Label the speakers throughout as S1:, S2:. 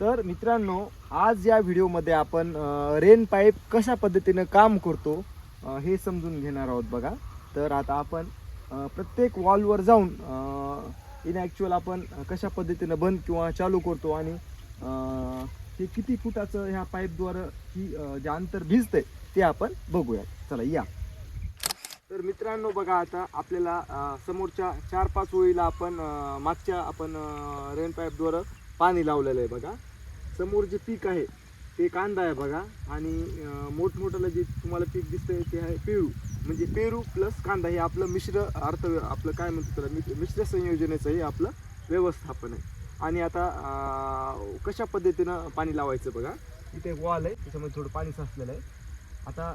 S1: तर मित्रांनो आज या व्हिडिओमध्ये आपण रेन पाईप कशा पद्धतीनं काम करतो हे समजून घेणार आहोत बघा. तर आता आपण प्रत्येक वॉलवर जाऊन इन ॲक्च्युअल आपण कशा पद्धतीनं बंद किंवा चालू करतो आणि हे किती फुटाचं ह्या पाईपद्वारे ही जे अंतर भिजतंय ते आपण बघूयात. चला या. तर मित्रांनो बघा आता आपल्याला समोरच्या चार पाच ओळीला आपण मागच्या आपण रेन पाईपद्वारे पाणी लावलेलं आहे बघा. समोर जे पीक आहे ते कांदा आहे बघा. आणि मोठमोठ्याला जे तुम्हाला पीक दिसतंय ते आहे पेरू. म्हणजे पेरू प्लस कांदा हे आपलं मिश्र अर्थ आपलं काय म्हणतो त्याला मिश्र- मिश्र संयोजनेचं हे आपलं व्यवस्थापन आहे. आणि आता कशा पद्धतीनं पाणी लावायचं बघा. इथे वॉल आहे त्याच्यामध्ये थोडं पाणी साचलेलं आहे. आता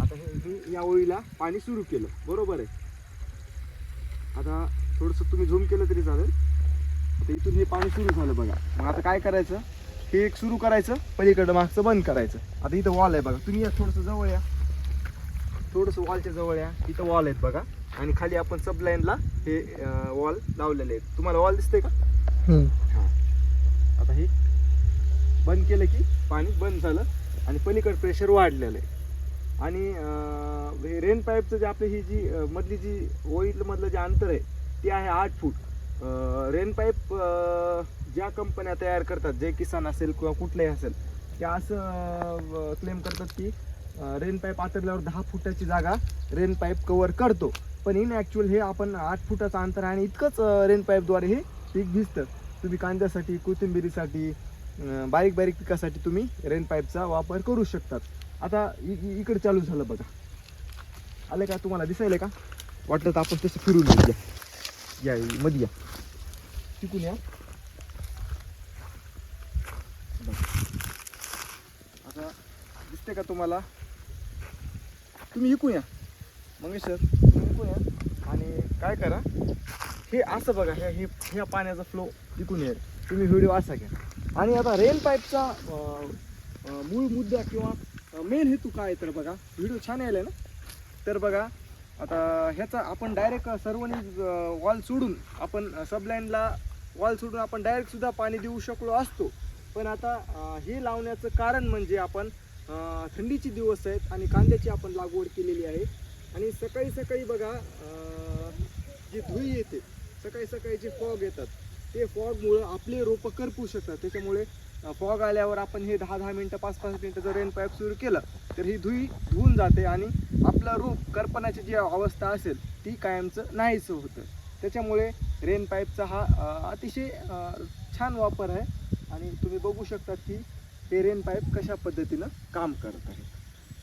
S1: आता हे मी या ओळीला पाणी सुरू केलं. बरोबर आहे. आता थोडंसं तुम्ही झूम केलं तरी चालेल. आता इथून हे पाणी सुरू झालं बघा. मग आता काय करायचं? हे एक सुरू करायचं पलीकडं मागचं बंद करायचं. आता इथं वॉल आहे बघा. तुम्ही या थोडंसं जवळ या. थोडंसं वॉलच्या जवळ या. इथं वॉल आहेत बघा. आणि खाली आपण सब लाईनला हे वॉल लावलेले आहेत. तुम्हाला वॉल दिसते का? आता हे बंद केलं की पाणी बंद झालं आणि पलीकडे प्रेशर वाढलेलं आहे. आणि रेन पाईपचं जे आपली ही जी मधली जी ओळीतलं मधलं जे अंतर आहे ते आहे आठ फूट. रेन पाईप ज्या कंपन्या तयार करतात जे किसान असेल किंवा कुठलंही असेल त्या असं क्लेम करतात की रेन पाईप आतरल्यावर दहा फुटाची जागा रेन पाईप कव्हर करतो. पण इन ॲक्च्युअल हे आपण आठ फुटाचं अंतर आणि इतकंच रेन पाईपद्वारे हे पीक भिजतं. तुम्ही कांद्यासाठी कोथिंबिरीसाठी बारीक बारीक पिकासाठी तुम्ही रेन पाईपचा वापर करू शकतात. आता इ- इकडे चालू झालं बघा. आलं का? तुम्हाला दिसायला का? वाटलं तर आपण तसं फिरून घेऊया या मध्ये या. टिकून या. आता दिसते का तुम्हाला? तुम्ही इकून या. मंगेश सर तुम्ही इकून या. आणि काय करा हे असं बघा ह्या हे ह्या पाण्याचा फ्लो इकून येईल. तुम्ही व्हिडिओ असा घ्या. आणि आता रेन पाईपचा मूळ मुद्दा किंवा मेन हेतू काय तर बघा व्हिडिओ छान यायला ना? तर बघा आता ह्याचा आपण डायरेक्ट सर्वांनी वॉल सोडून आपण सबलाईनला वॉल सोडून आपण डायरेक्ट सुद्धा पाणी देऊ शकलो असतो. पण आता हे लावण्याचं कारण म्हणजे आपण थंडीचे दिवस आहेत आणि कांद्याची आपण लागवड केलेली आहे. आणि सकाळी सकाळी बघा जी धुई येते सकाळी सकाळी जे फॉग येतात ते फॉगमुळं आपले रोपं करपू शकतात. त्याच्यामुळे फॉग आल्यावर आपण हे दहा दहा मिनटं पाच पाच मिनटं जर रेन पाईप सुरू केलं तर ही धुई धुवून जाते आणि आपलं रूप कर्पणाची जी अवस्था असेल ती कायमचं नाहीच होतं. त्याच्यामुळे रेन पाईपचा हा अतिशय छान वापर आहे. आणि तुम्ही बघू शकता की हे रेन पाईप कशा पद्धतीनं काम करत आहे.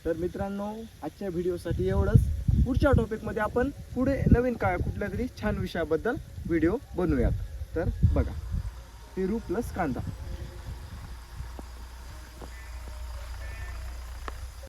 S1: तर मित्रांनो आजच्या व्हिडिओसाठी एवढंच. पुढच्या टॉपिकमध्ये आपण पुढे नवीन काय कुठल्या तरी छान विषयाबद्दल व्हिडिओ बनवूयात. तर बघा पेरू प्लस कांदा.